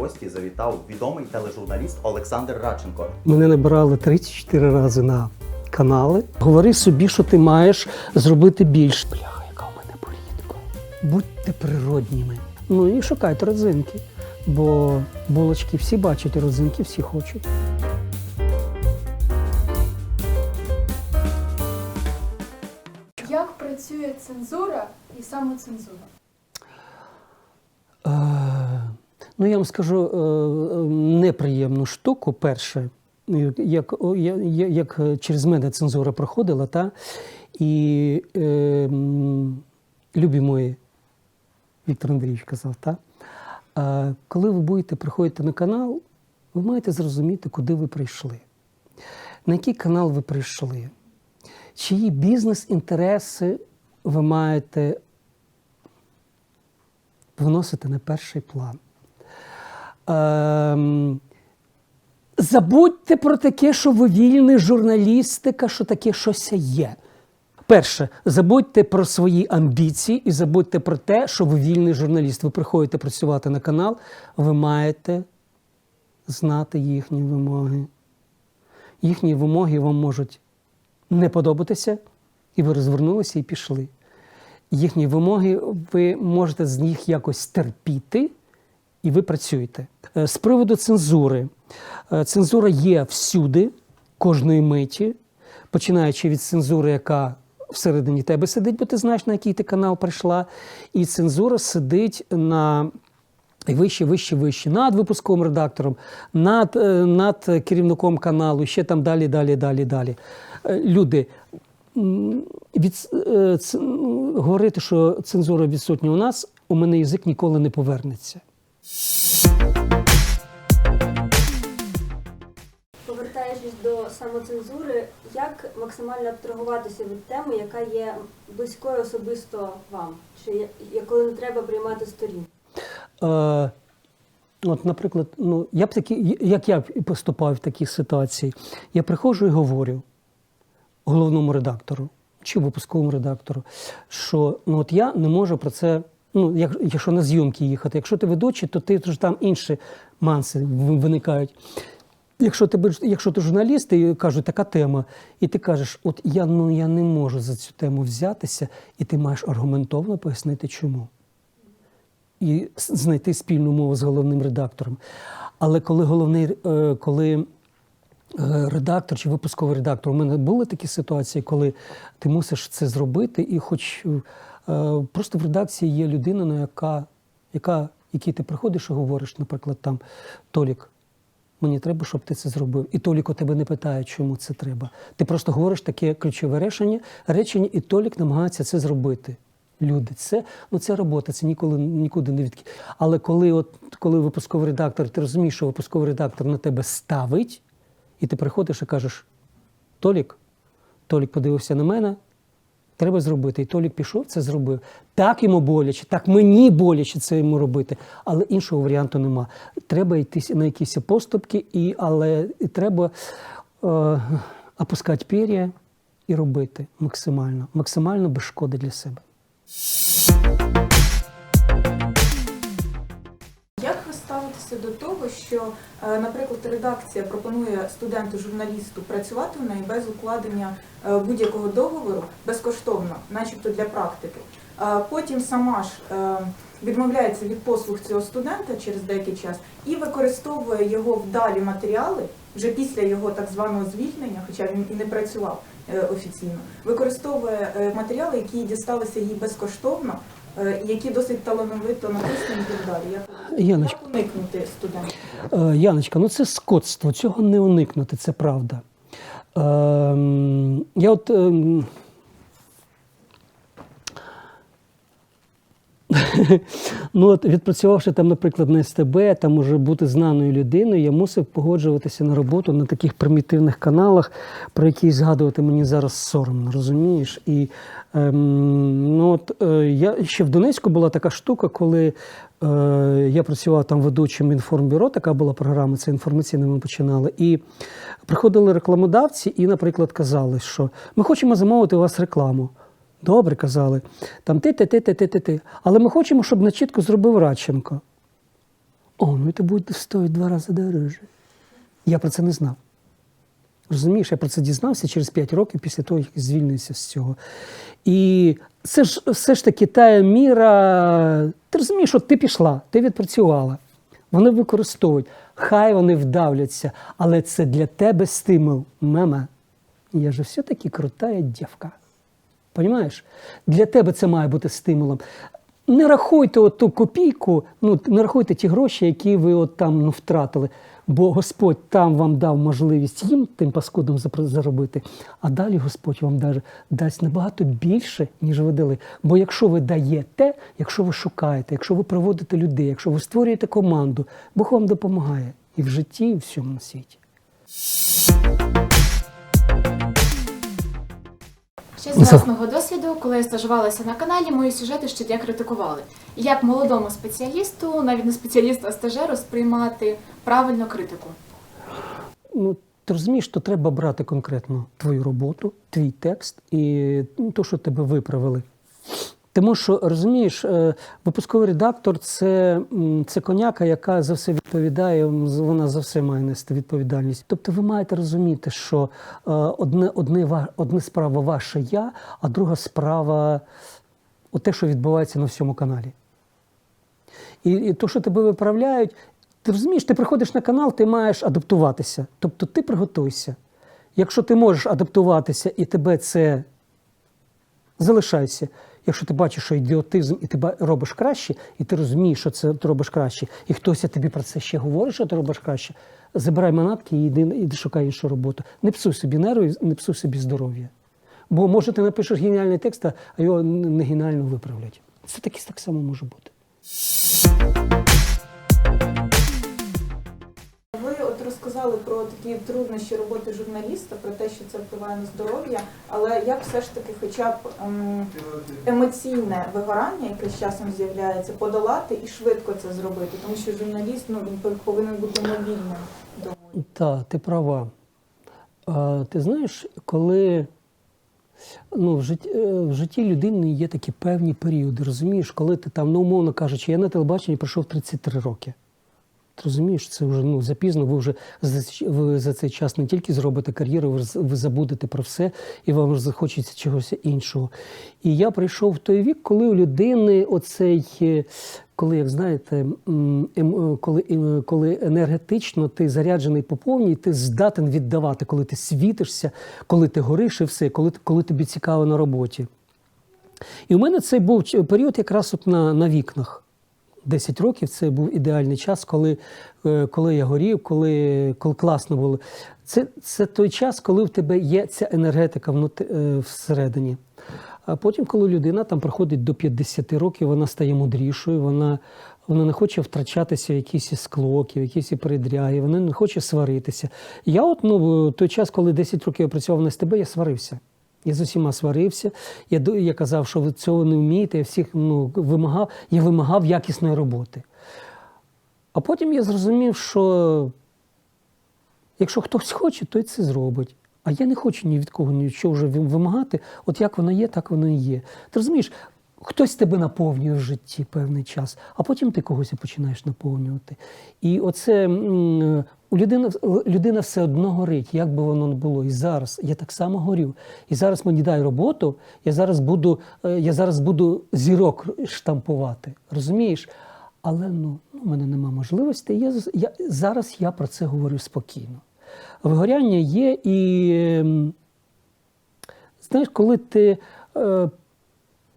гості завітав відомий тележурналіст Олександр Радченко. Мене набирали 34 рази на канали. Говори собі, що ти маєш зробити більше. Бляха, яка у мене політика. Будьте природніми. Ну і шукайте родзинки. Бо булочки всі бачать, родзинки всі хочуть. Як працює цензура і самоцензура? Е, ну, я вам скажу е, е, неприємну штуку. Перше, як, як через мене цензура проходила, та, і е, любі мої, Віктор Андрійович казав, та, е, коли ви будете приходити на канал, ви маєте зрозуміти, куди ви прийшли. На який канал ви прийшли? Чиї бізнес-інтереси ви маєте виносити на перший план. Ем, забудьте про таке, що ви вільний журналістика, що таке щось є. Перше, забудьте про свої амбіції і забудьте про те, що ви вільний журналіст. Ви приходите працювати на канал, ви маєте знати їхні вимоги. Їхні вимоги вам можуть не подобатися, і ви розвернулися і пішли їхні вимоги, ви можете з них якось терпіти, і ви працюєте. Е, З приводу цензури. Е, Цензура є всюди, кожної миті, починаючи від цензури, яка всередині тебе сидить, бо ти знаєш, на який ти канал прийшла. І цензура сидить на вище, вище, вище, над випусковим редактором, над, е, над керівником каналу, ще там далі, далі, далі, далі. Люди, від, говорити, що цензура відсутня у нас, у мене язик ніколи не повернеться. Повертаючись до самоцензури, як максимально абстрагуватися від теми, яка є близькою особисто вам, чи коли не треба приймати сторін? Е, от, наприклад, ну, я б такі, як я б поступав в такій ситуації, я приходжу і говорю головному редактору чи випусковому редактору, що ну, от я не можу про це. Ну, як, якщо на зйомки їхати, якщо ти ведучий, то ти ж там інші манси виникають. Якщо ти, якщо ти журналіст і кажуть, така тема, і ти кажеш, от я, ну, я не можу за цю тему взятися, і ти маєш аргументовно пояснити, чому і знайти спільну мову з головним редактором. Але коли головний, е, коли редактор чи випусковий редактор, у мене були такі ситуації, коли ти мусиш це зробити, і хоч е, просто в редакції є людина, на яка, яка, якій ти приходиш і говориш, наприклад, там Толік. Мені треба, щоб ти це зробив. І Толік у тебе не питає, чому це треба. Ти просто говориш таке ключове речення, речення, і Толік намагається це зробити. Люди, це, ну, це робота, це ніколи нікуди не відки. Але коли, от, коли випусковий редактор, ти розумієш, що випусковий редактор на тебе ставить, і ти приходиш і кажеш: Толік, Толік подивився на мене, треба зробити. І Толік пішов, це зробив. Так йому боляче, так мені боляче це йому робити, але іншого варіанту нема. Треба йти на якісь поступки, і, але і треба е, опускати пір'я і робити максимально, максимально без шкоди для себе. Ставитеся до того, що, е, наприклад, редакція пропонує студенту-журналісту працювати в неї без укладення е, будь-якого договору безкоштовно, начебто для практики? Потім сама ж е, відмовляється від послуг цього студента через деякий час і використовує його вдалі матеріали вже після його так званого звільнення, хоча він і не працював офіційно, використовує матеріали, які дісталися їй безкоштовно, які досить талановито написані і так далі. Як Яночка, як уникнути студентів? Е, Яночка, ну це скотство, цього не уникнути, це правда. Ем, я от. Ну, от відпрацювавши там, наприклад, на СТБ, там уже бути знаною людиною, я мусив погоджуватися на роботу на таких примітивних каналах, про які згадувати мені зараз соромно, розумієш? І ем, ну, от, е, я ще в Донецьку була така штука, коли е, я працював там ведучим інформбюро, така була програма, це інформаційно ми починали. І приходили рекламодавці і, наприклад, казали, що ми хочемо замовити у вас рекламу. Добре, казали. Там ти, ти, ти, ти, ти, ти, ти. Але ми хочемо, щоб на чітко зробив Радченко. О, ну це буде стоїть два рази дорожче. Я про це не знав. Розумієш, я про це дізнався через 5 років після того, як звільнився з цього. І це ж все ж таки та міра. Ти розумієш, от ти пішла, ти відпрацювала. Вони використовують. Хай вони вдавляться, але це для тебе стимул. Мама, я же все-таки крутая дівка. Понімаєш? Для тебе це має бути стимулом. Не рахуйте от ту копійку, ну не рахуйте ті гроші, які ви от там ну, втратили. Бо Господь там вам дав можливість їм тим паскудом заробити, а далі Господь вам дасть набагато більше, ніж ви дали. Бо якщо ви даєте, якщо ви шукаєте, якщо ви приводите людей, якщо ви створюєте команду, Бог вам допомагає і в житті, і в всьому світі. Ще з власного досвіду, коли я стажувалася на каналі, мої сюжети щодня критикували. І як молодому спеціалісту, навіть не спеціалісту, а стажеру, сприймати правильно критику. ну, ти розумієш, що треба брати конкретно твою роботу, твій текст і ну, то, що тебе виправили. Тому що розумієш, е, випусковий редактор це, це коняка, яка за все відповідає, вона за все має нести відповідальність. Тобто ви маєте розуміти, що е, одне, одне, одне справа ваше я, а друга справа те, що відбувається на всьому каналі. І, і то, що тебе виправляють, ти розумієш, ти приходиш на канал, ти маєш адаптуватися. Тобто ти приготуйся. Якщо ти можеш адаптуватися і тебе це залишайся. Якщо ти бачиш, що ідіотизм, і ти робиш краще, і ти розумієш, що це ти робиш краще, і хтось тобі про це ще говорить, що ти робиш краще, забирай манатки і йди, іди шукай іншу роботу. Не псуй собі нерви, не псуй собі здоров'я. Бо може ти напишеш геніальний текст, а його не геніально виправлять. Це таки так само може бути. Розказали про такі труднощі роботи журналіста, про те, що це впливає на здоров'я, але як все ж таки, хоча б ем, емоційне вигорання, яке з часом з'являється, подолати і швидко це зробити, тому що журналіст ну він повинен бути мобільним. Так, ти права. А, ти знаєш, коли ну, в, житті, е, в житті людини є такі певні періоди, розумієш, коли ти там, ну, умовно кажучи, я на телебаченні пройшов 33 роки. Розумієш, це вже ну, запізно, ви вже за, ви за цей час не тільки зробите кар'єру, ви, забудете про все, і вам захочеться чогось іншого. І я прийшов в той вік, коли у людини оцей, е, коли, як знаєте, ем, е, коли, е, коли енергетично ти заряджений по повній, ти здатен віддавати, коли ти світишся, коли ти гориш і все, коли, коли тобі цікаво на роботі. І у мене цей був період якраз от на, на вікнах. 10 років це був ідеальний час, коли, е, коли я горів, коли, коли класно було. Це, це той час, коли в тебе є ця енергетика внут, е, всередині. А потім, коли людина там проходить до 50 років, вона стає мудрішою, вона, вона не хоче втрачатися в якісь склоки, в якісь передряги, вона не хоче сваритися. Я от ну, той час, коли 10 років я працював на СТБ, я сварився. Я з усіма сварився. Я, я казав, що ви цього не вмієте. Я всіх ну, вимагав, я вимагав якісної роботи. А потім я зрозумів, що якщо хтось хоче, той це зробить. А я не хочу ні від кого нічого вже вимагати. От як воно є, так воно і є. Ти розумієш, хтось тебе наповнює в житті певний час, а потім ти когось починаєш наповнювати. І оце у людина все одно горить, як би воно не було. І зараз я так само горю. І зараз мені дай роботу, я зараз буду, е, я зараз буду зірок штампувати. Розумієш? Але ну, ну, в мене нема можливості. Я, я, зараз я про це говорю спокійно. Вигоряння є, і ем, знаєш, коли ти е,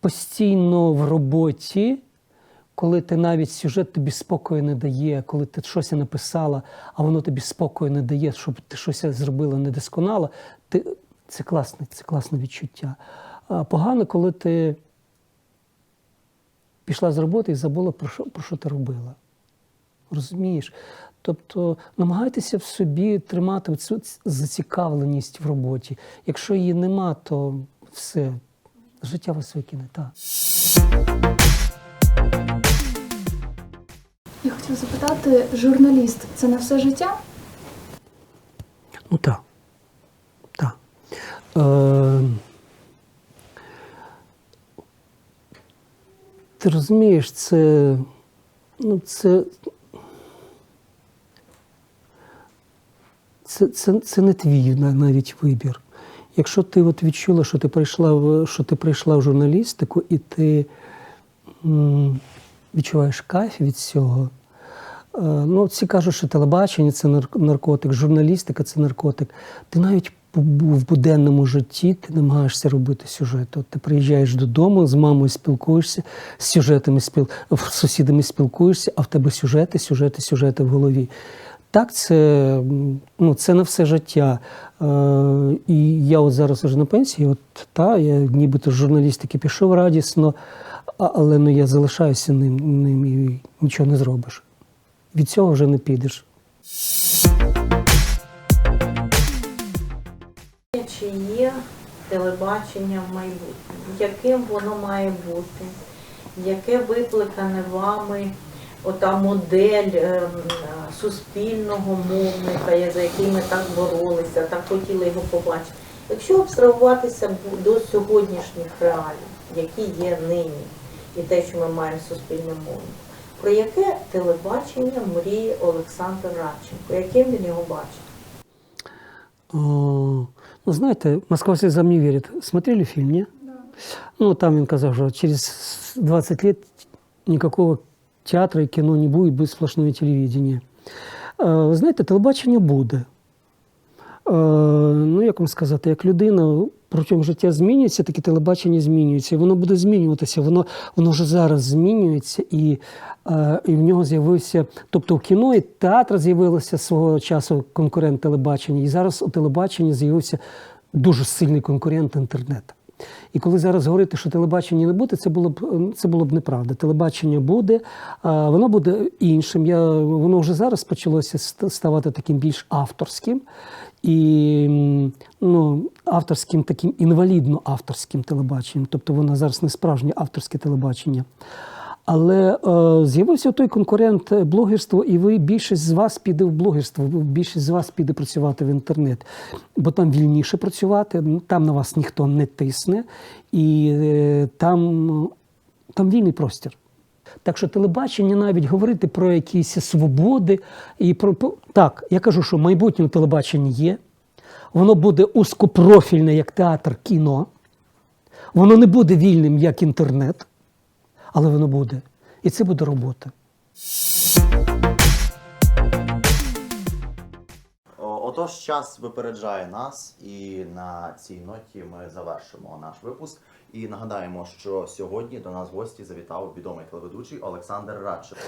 постійно в роботі, коли ти навіть сюжет тобі спокою не дає, коли ти щось написала, а воно тобі спокою не дає, щоб ти щось зробила недосконало, ти, це класне, це класне відчуття. А погано, коли ти пішла з роботи і забула, про що, про що ти робила. Розумієш? Тобто намагайтеся в собі тримати цю зацікавленість в роботі. Якщо її нема, то все, життя вас викине. Так. Я хотів запитати, журналіст це на все життя? Ну так. так. Е, Ти розумієш, це, ну, це. Це це, це не твій навіть вибір. Якщо ти от відчула, що ти прийшла в що ти прийшла в журналістику, і ти відчуваєш кайф від цього. Е, Ну, всі кажуть, що телебачення це наркотик, журналістика це наркотик. Ти навіть в буденному житті ти намагаєшся робити сюжет. От ти приїжджаєш додому, з мамою спілкуєшся, з сюжетами спіл... з сусідами спілкуєшся, а в тебе сюжети, сюжети, сюжети в голові. Так, це, ну, це на все життя. Е, і я от зараз вже на пенсії, от та, я нібито з журналістики пішов радісно, але ну, я залишаюся ним, ним і нічого не зробиш. Від цього вже не підеш. Чи є телебачення в майбутньому? Яким воно має бути? Яке викликане вами ота модель ем, суспільного мовника, за який ми так боролися, так хотіли його побачити? Якщо абстрагуватися до сьогоднішніх реалій, які є нині, і те, що ми маємо суспільне мовник, про яке телебачення мріє Олександр Радченко? Яким він його бачить? О, ну, знаєте, Москва слезам не верит. Смотрели фильм, не? Ну, там він казав, що через 20 лет никакого театра і кіно не буде, буде сплошне телевидение. Е, Ви знаєте, телебачення буде. Е, Ну, як вам сказати, як людина протягом життя змінюється, так і телебачення змінюється. І воно буде змінюватися. Воно, воно вже зараз змінюється, і, е, і в нього з'явився. Тобто в кіно і театр з'явилося свого часу конкурент телебачення. І зараз у телебаченні з'явився дуже сильний конкурент інтернету. І коли зараз говорити, що телебачення не буде, це було б це було б неправда. Телебачення буде, воно буде іншим. Я, воно вже зараз почалося ставати таким більш авторським і ну, авторським таким інвалідно-авторським телебаченням. Тобто воно зараз не справжнє авторське телебачення. Але е, з'явився той конкурент е, блогерство, і ви більшість з вас піде в блогерство, більшість з вас піде працювати в інтернет, бо там вільніше працювати, там на вас ніхто не тисне, і е, там, там вільний простір. Так що телебачення навіть говорити про якісь свободи і про так, я кажу, що майбутнє у телебаченні є. Воно буде узкопрофільне, як театр кіно. Воно не буде вільним, як інтернет, але воно буде. І це буде робота. Отож, час випереджає нас, і на цій ноті ми завершимо наш випуск. І нагадаємо, що сьогодні до нас в гості завітав відомий телеведучий Олександр Радченко.